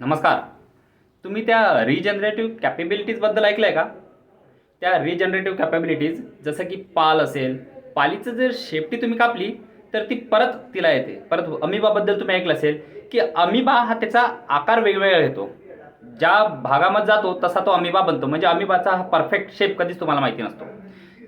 नमस्कार. तुम्ही त्या रिजनरेटिव्ह कॅपेबिलिटीजबद्दल ऐकलं आहे का? त्या रिजनरेटिव्ह कॅपेबिलिटीज जसं की पाल असेल पालीचं जर शेपटी तुम्ही कापली तर ती परत तिला येते. परत अमिबाबद्दल तुम्ही ऐकलं असेल की अमिबा हा त्याचा आकार वेगवेगळा घेतो. ज्या भागामध्ये जातो तसा तो अमिबा बनतो. म्हणजे अमिबाचा हा परफेक्ट शेप कधीच तुम्हाला माहिती नसतो.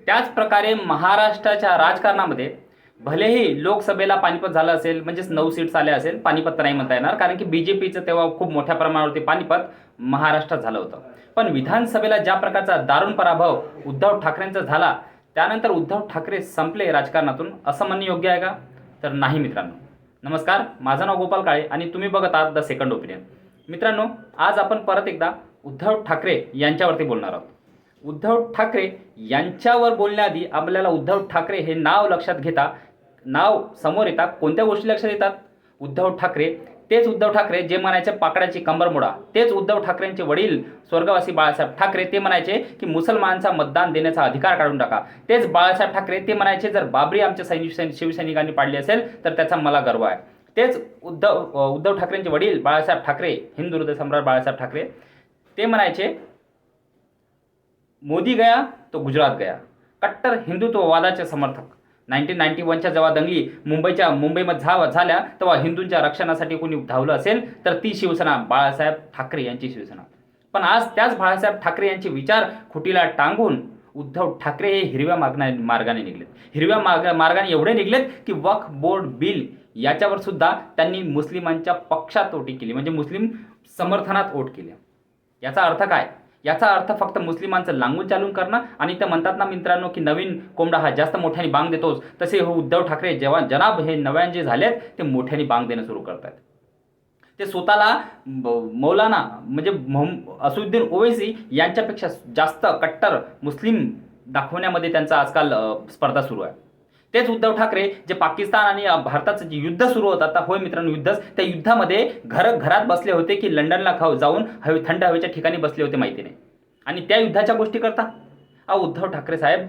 त्याच प्रकारे महाराष्ट्राच्या राजकारणामध्ये भलेही लोकसभेला पानिपत झालं असेल म्हणजेच नऊ सीट्स आल्या असेल पानिपत तर नाही म्हणता येणार कारण की बी जे पीचं तेव्हा खूप मोठ्या प्रमाणावरती पानिपत महाराष्ट्रात झालं होतं. पण विधानसभेला ज्या प्रकारचा दारुण पराभव उद्धव ठाकरेंचा झाला त्यानंतर उद्धव ठाकरे संपले राजकारणातून असं म्हणणे योग्य आहे का? तर नाही मित्रांनो. नमस्कार माझं नाव गोपाल काळे आणि तुम्ही बघत आहात द सेकंड ओपिनियन. मित्रांनो आज आपण परत एकदा उद्धव ठाकरे यांच्यावरती बोलणार आहोत. उद्धव ठाकरे यांच्यावर बोलण्याआधी आपल्याला उद्धव ठाकरे हे नाव लक्षात घेता नाव समोर येतात कोणत्या गोष्टी लक्षात येतात? उद्धव ठाकरे. तेच उद्धव ठाकरे जे म्हणायचे पाकडाची कंबर मोडा तेच उद्धव ठाकरेंचे वडील स्वर्गवासी बाळासाहेब ठाकरे. ते म्हणायचे की मुसलमानांचा मतदान देण्याचा अधिकार काढून टाका. तेच बाळासाहेब ठाकरे ते म्हणायचे जर बाबरी आमच्या सैनिक शिवसैनिकांनी पाडली असेल तर त्याचा मला गर्व आहे. तेच उद्धव उद्धव ठाकरेंचे वडील बाळासाहेब ठाकरे हिंदू हृदय सम्राट बाळासाहेब ठाकरे ते म्हणायचे मोदी गया तो गुजरात गया. कट्टर हिंदुत्ववादाचे समर्थक. नाईन्टीन नाईन्टी वनच्या जेव्हा दंगली मुंबईच्या मुंबईमध्ये झा झाल्या तेव्हा हिंदूंच्या रक्षणासाठी कोणी धावलं असेल तर ती शिवसेना बाळासाहेब ठाकरे यांची शिवसेना. पण आज त्याच बाळासाहेब ठाकरे यांचे विचार खुटीला टांगून उद्धव ठाकरे हे हिरव्या मार्गा मार्गाने निघलेत. हिरव्या मार्ग मार्गाने एवढे निघलेत की वक्फ बोर्ड बिल याच्यावर सुद्धा त्यांनी मुस्लिमांच्या पक्षात ओटी केली. म्हणजे मुस्लिम समर्थनात ओट केली. याचा अर्थ काय? याचा अर्थ फक्त मुस्लिमांचं लांगून चालून करणं आणि ते म्हणतात ना मित्रांनो की नवीन कोंबडा हा जास्त मोठ्याने बांग देतोच. तसे हे उद्धव ठाकरे जेव्हा जनाब हे नव्यान जे झालेत ते मोठ्याने बांग देणं सुरू करतात. ते स्वतःला मौलाना म्हणजे मोहम असुद्दीन ओवैसी यांच्यापेक्षा जास्त कट्टर मुस्लिम दाखवण्यामध्ये त्यांचा आजकाल स्पर्धा सुरू आहे. तेच उद्धव ठाकरे जे पाकिस्तान आणि भारताचं जे युद्ध सुरू होतं आता होय मित्रांनो युद्धच त्या युद्धामध्ये घर घरात बसले होते की लंडनला खाऊ जाऊन हवे थंड हवेच्या ठिकाणी बसले होते माहिती नाही आणि त्या युद्धाच्या गोष्टी करता? अहो उद्धव ठाकरे साहेब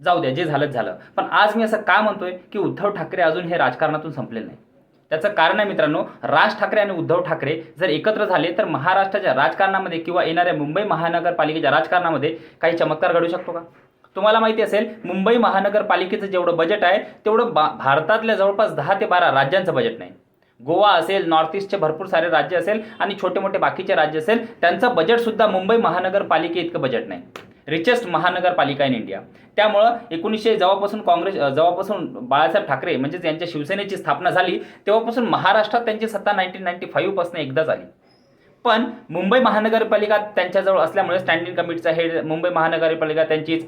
जाऊ द्या जे झालंच झालं. पण आज मी असं का म्हणतोय की उद्धव ठाकरे अजून हे राजकारणातून संपले नाही त्याचं कारण आहे मित्रांनो राज ठाकरे आणि उद्धव ठाकरे जर एकत्र झाले तर महाराष्ट्राच्या राजकारणामध्ये किंवा येणाऱ्या मुंबई महानगरपालिकेच्या राजकारणामध्ये काही चमत्कार घडू शकतो का? तुम्हाला माहिती असेल मुंबई महानगरपालिकेचं जेवढं बजेट आहे तेवढं बा भारतातल्या जवळपास दहा ते बारा राज्यांचं बजेट नाही. गोवा असेल नॉर्थ ईस्टचे भरपूर सारे राज्य असेल आणि छोटे मोठे बाकीचे राज्य असेल त्यांचं बजेटसुद्धा मुंबई महानगरपालिके इतकं बजेट नाही. रिचेस्ट महानगरपालिका इन इंडिया त्यामुळं एकोणीसशे जेव्हापासून काँग्रेस जवळपासून जेव्हापासून बाळासाहेब ठाकरे म्हणजेच यांच्या शिवसेनेची स्थापना झाली तेव्हापासून महाराष्ट्रात त्यांची सत्ता नाईन्टीन नाईन्टी फाईव्हपासून एकदाच आली पण मुंबई महानगरपालिका त्यांच्याजवळ असल्यामुळे स्टँडिंग कमिटीचा हेड मुंबई महानगरपालिका त्यांचीच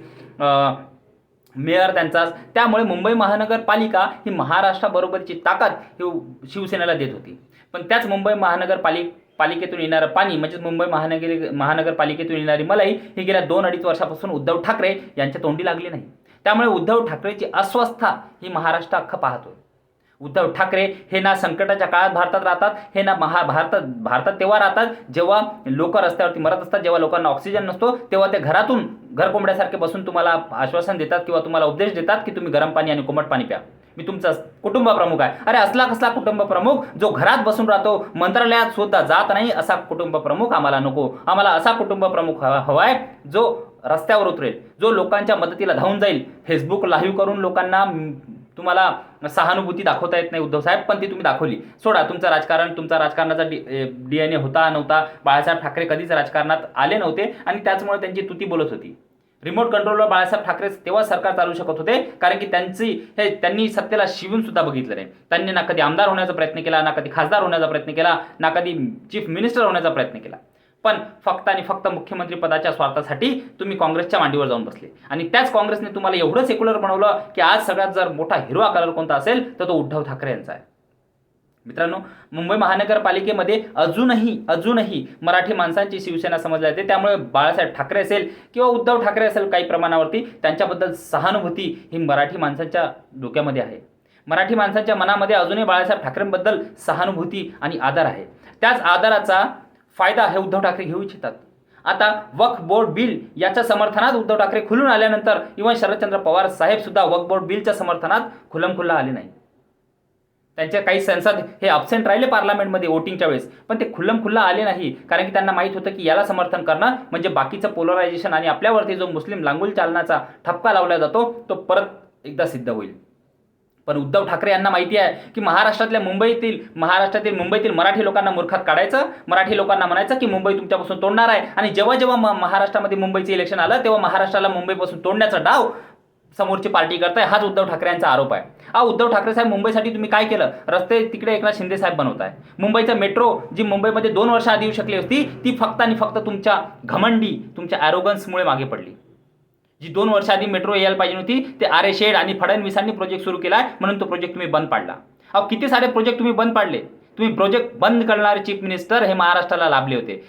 मेयर त्यांचाच. त्यामुळे मुंबई महानगरपालिका ही महाराष्ट्राबरोबरची ताकद ही शिवसेनेला देत होती. पण त्याच मुंबई महानगरपालिक पालिकेतून येणारं पाणी म्हणजेच मुंबई महानगर महानगरपालिकेतून येणारी मलाई ही गेल्या दोन अडीच वर्षापासून उद्धव ठाकरे यांच्या तोंडी लागली नाही. त्यामुळे उद्धव ठाकरेची अस्वस्था ही महाराष्ट्र अख्खं पाहतोय उद्धव ठाकरे हे ना संकटाच्या काळात भारतात राहतात हे ना महा भारतात भारतात तेव्हा राहतात जेव्हा लोक रस्त्यावरती मरत असतात जेव्हा लोकांना ऑक्सिजन नसतो तेव्हा ते घरातून घर कोंबड्यासारखे बसून तुम्हाला आश्वासन देतात किंवा तुम्हाला उपदेश देतात की तुम्ही गरम पाणी आणि कोमट पाणी प्या. मी तुमचा कुटुंब प्रमुख आहे. अरे असला कसला कुटुंब प्रमुख जो घरात बसून राहतो मंत्रालयात सुद्धा जात नाही असा कुटुंब प्रमुख आम्हाला नको. आम्हाला असा कुटुंब प्रमुख हवा हवाय जो रस्त्यावर उतरेल जो लोकांच्या मदतीला धावून जाईल. फेसबुक लाईव्ह करून लोकांना तुम्हाला सहानुभूती दाखवता येत नाही उद्धव साहेब पण ती तुम्ही दाखवली. सोडा तुमचं राजकारण तुमचा राजकारणाचा डी डी एन ए होता नव्हता. बाळासाहेब ठाकरे कधीच राजकारणात आले नव्हते आणि त्याचमुळे त्यांची तुती बोलत होती. रिमोट कंट्रोलवर बाळासाहेब ठाकरे तेव्हा सरकार चालू शकत होते कारण की त्यांची हे त्यांनी सत्तेला शिवून सुद्धा बघितलं नाही. त्यांनी ना कधी आमदार होण्याचा प्रयत्न केला ना कधी खासदार होण्याचा प्रयत्न केला ना कधी चीफ मिनिस्टर होण्याचा प्रयत्न केला. पण फक्त आणि फक्त मुख्यमंत्री पदाच्या स्वार्थासाठी तुम्ही काँग्रेसच्या मांडीवर जाऊन बसले. आणि त्याच काँग्रेसने तुम्हाला एवढं सेक्युलर बनवलं की आज सगळ्यात जर मोठा हिरवा कलर कोणता असेल तर तो उद्धव ठाकरे यांचा आहे. मित्रांनो मुंबई महानगरपालिकेमध्ये अजूनही अजूनही मराठी माणसांची शिवसेना समजली जाते. त्यामुळे बाळासाहेब ठाकरे असेल किंवा उद्धव ठाकरे असेल काही प्रमाणावरती त्यांच्याबद्दल सहानुभूती ही मराठी माणसांच्या डोक्यामध्ये आहे. मराठी माणसांच्या मनामध्ये अजूनही बाळासाहेब ठाकरेंबद्दल सहानुभूती आणि आदर आहे. त्याच आदराचा फायदा हे उद्धव ठाकरे घेऊ इच्छितात. आता वक्फ बोर्ड बिल याच्या समर्थनात उद्धव ठाकरे खुलून आल्यानंतर इव्हन शरदचंद्र पवार साहेब सुद्धा वक्फ बोर्ड बिलच्या समर्थनात खुलमखुल्ला आले नाही त्यांच्या काही संसद हे अब्सेंट राहिले पार्लमेंटमध्ये वोटिंगच्या वेळेस पण ते खुल्लमखुल्ला आले नाही कारण की त्यांना माहीत होतं की याला समर्थन करणं म्हणजे बाकीचं पोलरायझेशन आणि आपल्यावरती जो मुस्लिम लांगुल चालनाचा ठपका लावला जातो तो परत एकदा सिद्ध होईल. पण उद्धव ठाकरे यांना माहिती आहे की महाराष्ट्रातल्या मुंबईतील महाराष्ट्रातील मुंबईतील मराठी लोकांना मूर्खात काढायचं. मराठी लोकांना म्हणायचं की मुंबई तुमच्यापासून तोडणार आहे. आणि जेव्हा जेव्हा महाराष्ट्रामध्ये मुंबईचं इलेक्शन आलं तेव्हा महाराष्ट्राला मुंबईपासून तोडण्याचा डाव समोरची पार्टी करताय हाच उद्धव ठाकरे यांचा आरोप आहे. हा उद्धव ठाकरे साहेब मुंबईसाठी तुम्ही काय केलं? रस्ते तिकडे एकनाथ शिंदे साहेब बनवताय. मुंबईचा मेट्रो जी मुंबईमध्ये दोन वर्ष आधी येऊ शकली होती ती फक्त आणि फक्त तुमच्या घमंडी तुमच्या ॲरोगन्समुळे मागे पडली. जी दोन वर्ष आधी मेट्रो यायला पाहिजे होती ते आरे शेड आणि फडणवीसांनी प्रोजेक्ट सुरू केला आहे म्हणून तो प्रोजेक्ट तुम्ही बंद पाडला. अहो किती सारे प्रोजेक्ट तुम्ही बंद पाडले? तुम्ही प्रोजेक्ट बंद करणारे चीफ मिनिस्टर हे महाराष्ट्राला लाभले होते.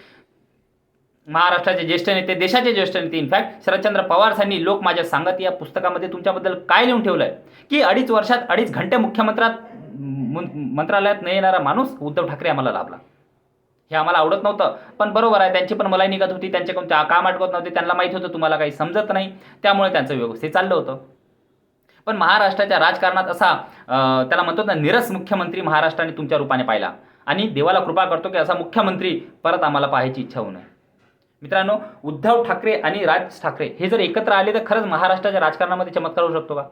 महाराष्ट्राचे ज्येष्ठ नेते देशाचे ज्येष्ठ नेते इनफॅक्ट शरदचंद्र पवार यांनी लोक माझ्या सांगत या पुस्तकामध्ये तुमच्याबद्दल काय लिहून ठेवलंय? की अडीच वर्षात अडीच घंटे मुख्यमंत्र्यात मंत्रालयात न येणारा माणूस उद्धव ठाकरे आम्हाला लाभला. हे आम्हाला आवडत नव्हतं. पण बरोबर आहे त्यांची पण मलाई निघत होती त्यांच्याकडून काम अटकत नव्हते त्यांना माहीत होतं तुम्हाला काही समजत नाही. त्यामुळे त्यांचं व्यवस्थित चाललं होतं. पण महाराष्ट्राच्या राजकारणात असा त्याला म्हणतो ना निरस मुख्यमंत्री महाराष्ट्राने तुमच्या रूपाने पाहिला. आणि देवाला कृपा करतो की असा मुख्यमंत्री परत आम्हाला पाहायची इच्छा होऊ नये. मित्रांनो उद्धव ठाकरे आणि राज ठाकरे हे जर एकत्र आले तर खरंच महाराष्ट्राच्या राजकारणामध्ये चमत्कार होऊ शकतो का?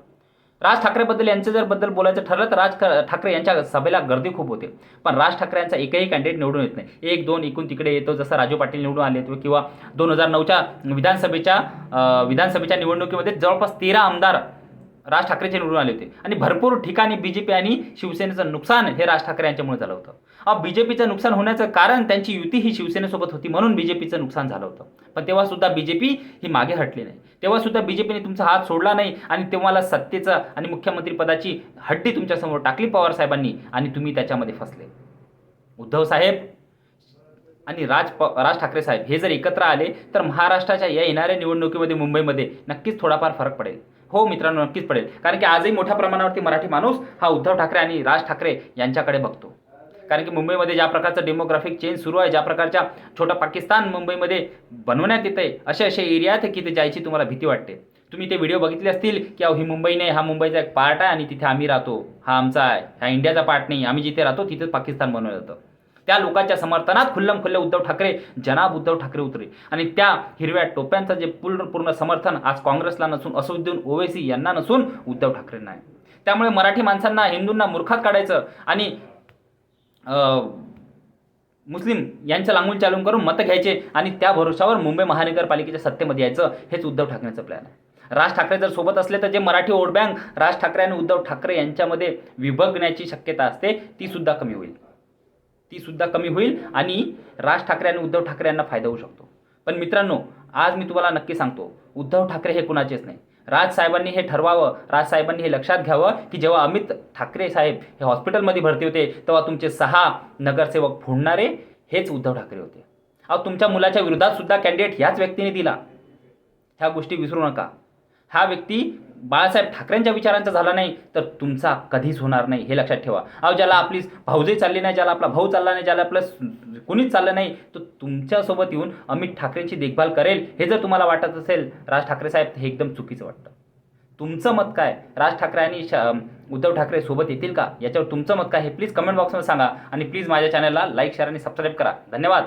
राज ठाकरेबद्दल यांचं जर बद्दल बोलायचं ठरलं तर राज ठाकरे यांच्या सभेला गर्दी खूप होते. पण राज ठाकरे यांचा एकही कॅन्डिडेट निवडून येत नाही. एक दोन इकून तिकडे येतो. जसं राजू पाटील निवडून आले होते किंवा दोन हजार नऊच्या विधानसभेच्या विधानसभेच्या निवडणुकीमध्ये जवळपास तेरा आमदार राज ठाकरेचे निवडून आले होते. आणि भरपूर ठिकाणी बीजेपी आणि शिवसेनेचं नुकसान हे राज ठाकरे यांच्यामुळे झालं होतं. अहो बीजेपीचं नुकसान होण्याचं कारण त्यांची युती ही शिवसेनेसोबत होती म्हणून बीजेपीचं नुकसान झालं होतं. पण तेव्हा सुद्धा बीजेपी ही मागे हटली नाही. तेव्हा सुद्धा बीजेपीने तुमचा हात सोडला नाही आणि तुम्हाला सत्तेचं आणि मुख्यमंत्री पदाची हड्डी तुमच्यासमोर टाकली पवार साहेबांनी आणि तुम्ही त्याच्यामध्ये फसले. उद्धव साहेब आणि राज प राज ठाकरे साहेब हे जर एकत्र आले तर महाराष्ट्राच्या या येणाऱ्या निवडणुकीमध्ये मुंबईमध्ये नक्कीच थोडाफार फरक पडेल. हो मित्रांनो नक्कीच पडेल. कारण की आजही मोठ्या प्रमाणावरती मराठी माणूस हा उद्धव ठाकरे आणि राज ठाकरे यांच्याकडे बघतो. कारण की मुंबईमध्ये ज्या प्रकारचं डेमोग्राफिक चेंज सुरू आहे ज्या प्रकारच्या छोटं पाकिस्तान मुंबईमध्ये बनवण्यात येत आहे असे असे एरिया आहेत की ते जायची तुम्हाला भीती वाटते. तुम्ही ते व्हिडिओ बघितले असतील की अहो ही मुंबई नाही हा मुंबईचा एक पार्ट आहे आणि तिथे आम्ही राहतो. हा आमचा आहे. हा इंडियाचा पार्ट नाही. आम्ही जिथे राहतो तिथेच पाकिस्तान बनवलं जातं. त्या लोकांच्या समर्थनात खुल्लम खुल्ले उद्धव ठाकरे जनाब उद्धव ठाकरे उतरे. आणि त्या हिरव्या टोप्यांचं जे पूर्ण पूर्ण समर्थन आज काँग्रेसला नसून असुद्दीन ओवेसी यांना नसून उद्धव ठाकरेंना आहे. त्यामुळे मराठी माणसांना हिंदूंना मूर्खात काढायचं आणि मुस्लिम यांचं लागून चालून करून मतं घ्यायचे आणि त्या भरोशावर मुंबई महानगरपालिकेच्या सत्तेमध्ये यायचं हेच उद्धव ठाकरेंचं प्लॅन आहे. राज ठाकरे जर सोबत असले तर जे मराठी वोट बँक राज ठाकरे आणि उद्धव ठाकरे यांच्यामध्ये विभगण्याची शक्यता असते ती सुद्धा कमी होईल. ती सुद्धा कमी होईल आणि राज ठाकरे आणि उद्धव ठाकरे यांना फायदा होऊ शकतो. पण मित्रांनो आज मी तुम्हाला नक्की सांगतो उद्धव ठाकरे हे कुणाचेच नाही. राज साहेबांनी हे ठरवावं. राज साहेबांनी हे लक्षात घ्यावं की जेव्हा अमित ठाकरे साहेब हे हॉस्पिटलमध्ये भरती होते तेव्हा तुमचे सहा नगरसेवक फोडणारे हेच उद्धव ठाकरे होते. अहो तुमच्या मुलाच्या विरोधात सुद्धा कॅन्डिडेट ह्याच व्यक्तीने दिला. ह्या गोष्टी विसरू नका. हा व्यक्ती बाळासाहेब ठाकरेंच्या विचारांचा झाला नाही तर तुमचा कधीच होणार नाही हे लक्षात ठेवा. अहो ज्याला आपली भाऊजही चालली नाही ज्याला आपला भाऊ चालला नाही ज्याला आपलं कुणीच चाललं नाही तर तुमच्यासोबत येऊन अमित ठाकरेंची देखभाल करेल हे जर तुम्हाला वाटत असेल राज ठाकरे साहेब हे एकदम चुकीचं वाटतं. तुमचं मत काय? राज ठाकरे आणि उद्धव ठाकरे सोबत येतील का? याच्यावर तुमचं मत काय? हे प्लीज कमेंट बॉक्समध्ये सांगा. आणि प्लीज माझ्या चॅनलला लाईक शेअर आणि सबस्क्राईब करा. धन्यवाद.